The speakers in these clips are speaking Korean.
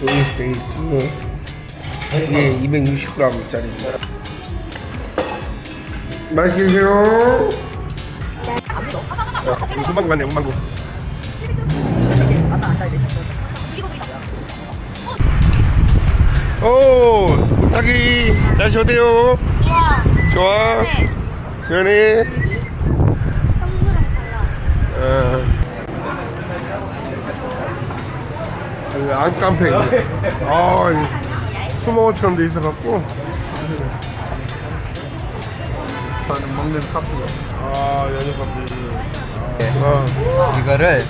조이 스테이크 이게 260g짜리입니다 맛있게 드세요 금방 갔네 금방 가 오, 자기 날씨 어때요? 와, 좋아? 네. 시원해? 달라. 어. 여기 안카페 아, 이 수목원처럼 돼 있어갖고. 먹는 커피요. 아, 연유 커피 아, 이거를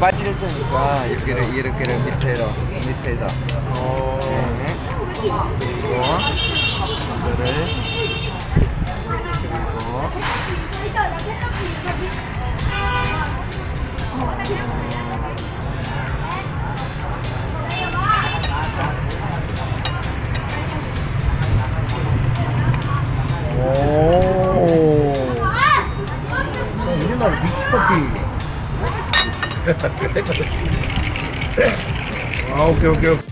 빠질 거니까 이렇게 이렇게 밑에로 밑에서. 어, 네. 그리고 이거를 그리고 아, 오케이, 오케이, 오케이.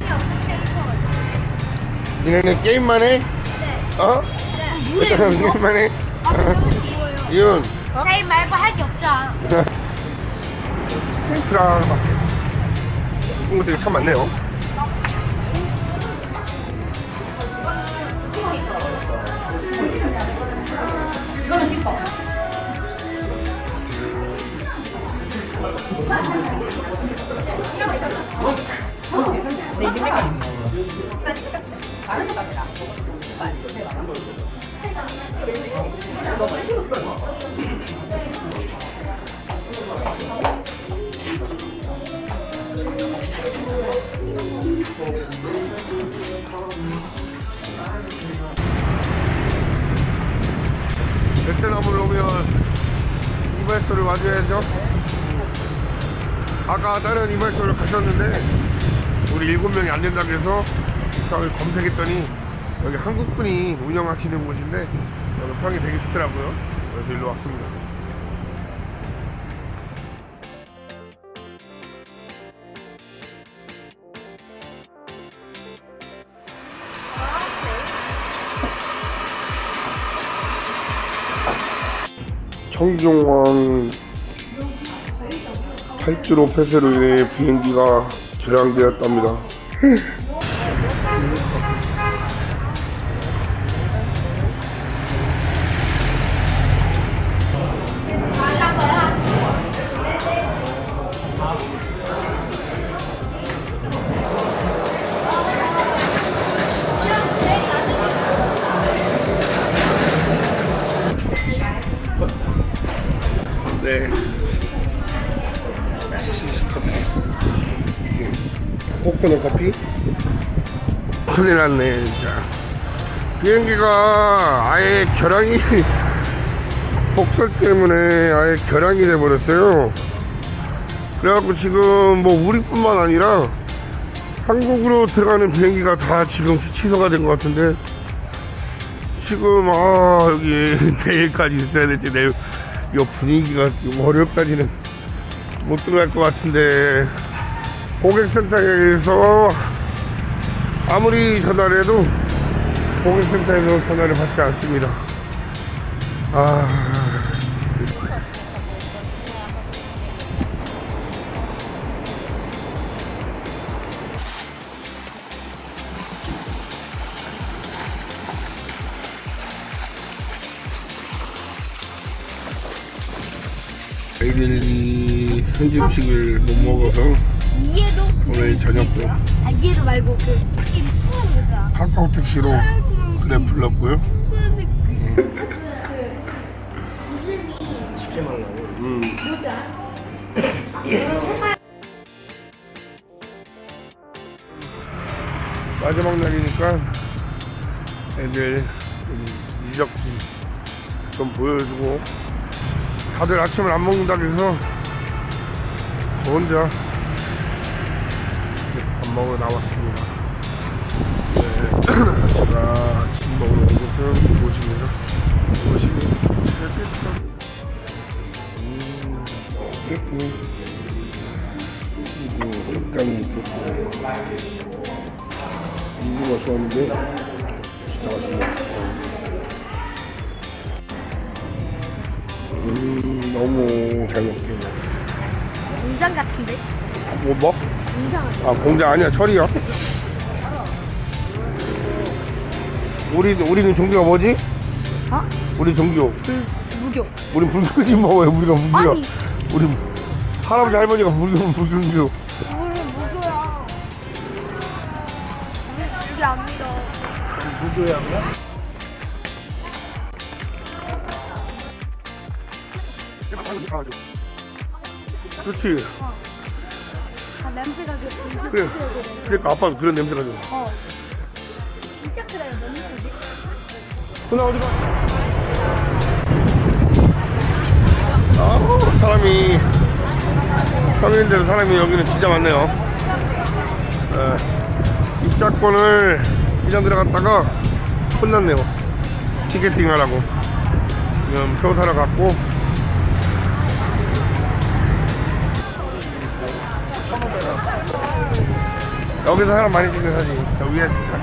니네는 게임만 해? 어? 게임만 해? 이윤, 게임 말고 할 게 없잖아. 센트랑 이런 것들이 참 많네요. 베트남을 오면 이발소를 와줘야죠. 아까 다른 이발소를 가셨는데 우리 일곱 명이 안 된다고 해서 일단 검색했더니 여기 한국분이 운영하시는 곳인데 여기 평이 되게 좋더라고요. 그래서 일로 왔습니다. 청중항 탈주로 폐쇄로 인해 비행기가 결항되었답니다. 코코넛 커피? 큰일 났네, 진짜. 비행기가 아예 결항이, 폭설 때문에 아예 결항이 돼버렸어요. 그래갖고 지금 뭐 우리뿐만 아니라 한국으로 들어가는 비행기가 다 지금 취소가 된 것 같은데 지금 아 여기 내일까지 있어야 될지 내일 이 분위기가 월요일까지는 못 들어갈 것 같은데 고객센터에서 아무리 전화를 해도 고객센터에서 전화를 받지 않습니다. 아. 애들이 현지 음식을 못 먹어서 이해도 오늘 저녁도 아 이해도 말고 그이 거잖아. 카카오 택시로 그래 불렀고요. 음. 마지막 날이니까 애들 좀 이적 좀 보여주고 다들 아침을 안 먹는다고 해서 저 혼자 밥 먹으러 나왔습니다. 네, 제가 아침 먹으러 온 곳은 이곳입니다. 이곳이 음, 있고 그리고 식감이 좋고 이거가 좋았는데 진짜 맛있네 음 너무 잘 먹게 공장 같은데? 뭐 뭐? 아 공장 아니야 철이야 우리 우리는 종교가 뭐지? 어? 우리 종교 불 무교. 우리 불교지 뭐왜 우리가 무교야 아니. 우리 할아버지 할머니가 불교 불교 우리 무교야. 우리 무교 안 믿어. 무교야 좋지 아 냄새가 그 그래. 그러니까 아빠 그런 냄새가 좀 어. 진짜 그래요. 몇 미터지? 누나 어디 가? 아 사람이 평일인데도 사람이 여기는 진짜 많네요 에, 입장권을 이장 들어갔다가 혼났네요 티켓팅 하라고 지금 표 사러 갔고 여기서 사람 많이 찍는 사진 찍자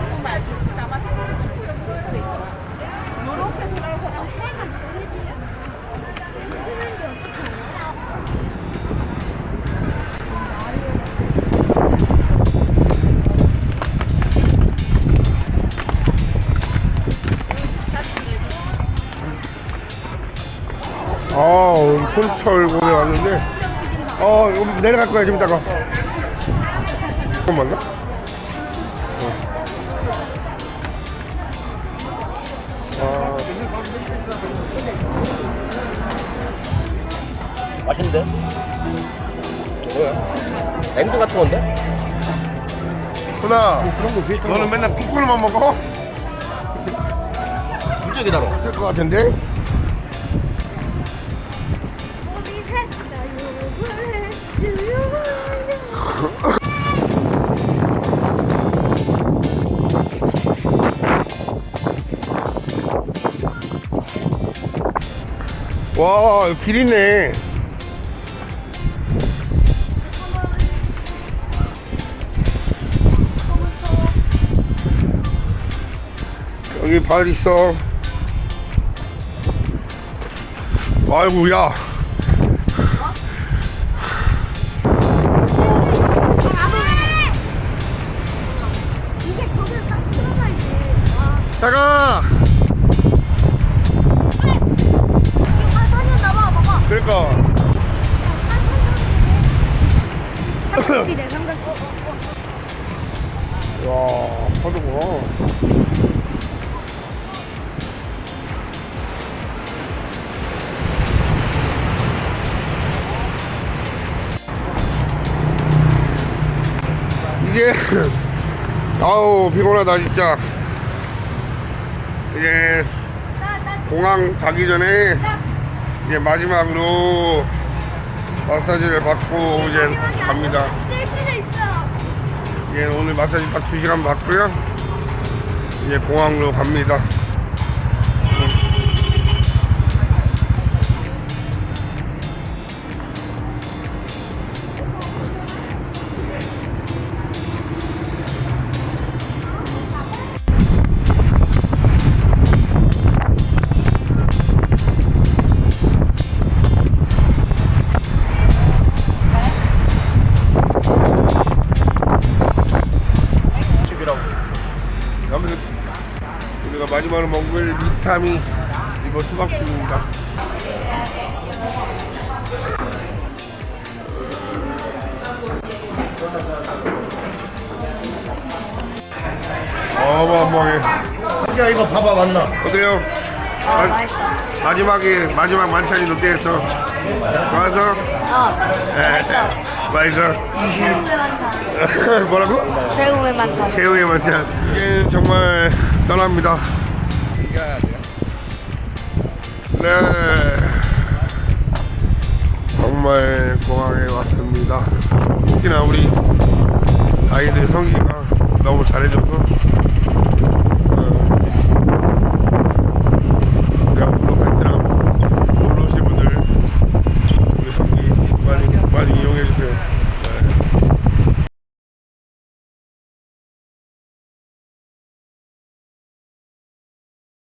아, 오늘 손철골에 왔는데, 어, 내려갈 거야, 좀 이따가. 잠깐만요. 맛있는데? 뭐야? 앵두 같은 건데? 아, 누나, 너는 맨날 피콜만 먹어? 진짜 기다려. 없을 것 같은데? 와, 여기 길 있네. 여기 발 있어. 아이고, 야. 봐봐. 그러니까. 삼각지네, 삼각지. 와, 파도구나. 이게, 아우, 피곤하다, 진짜. 이제, 공항 가기 전에, 이제 마지막으로 마사지를 받고 이제 갑니다. 있어. 예, 오늘 마사지 딱 2시간 받고요. 이제 공항으로 갑니다. 마지막으로 먹을 비타민 이거 초밥집입니다. 어마어마하게 야 이거 봐봐 맞나? 어때요? 아, 마- 맛있어. 마지막에 마지막 만찬이 롯데에서 좋아서 어, 예, 맛있어 최후의 만찬. 뭐라고? 최후의 만찬. 새우의 만찬 이제 정말 떠납니다 네. 정말 공항에 왔습니다. 특히나 우리 아이들 성기가 너무 잘해줘서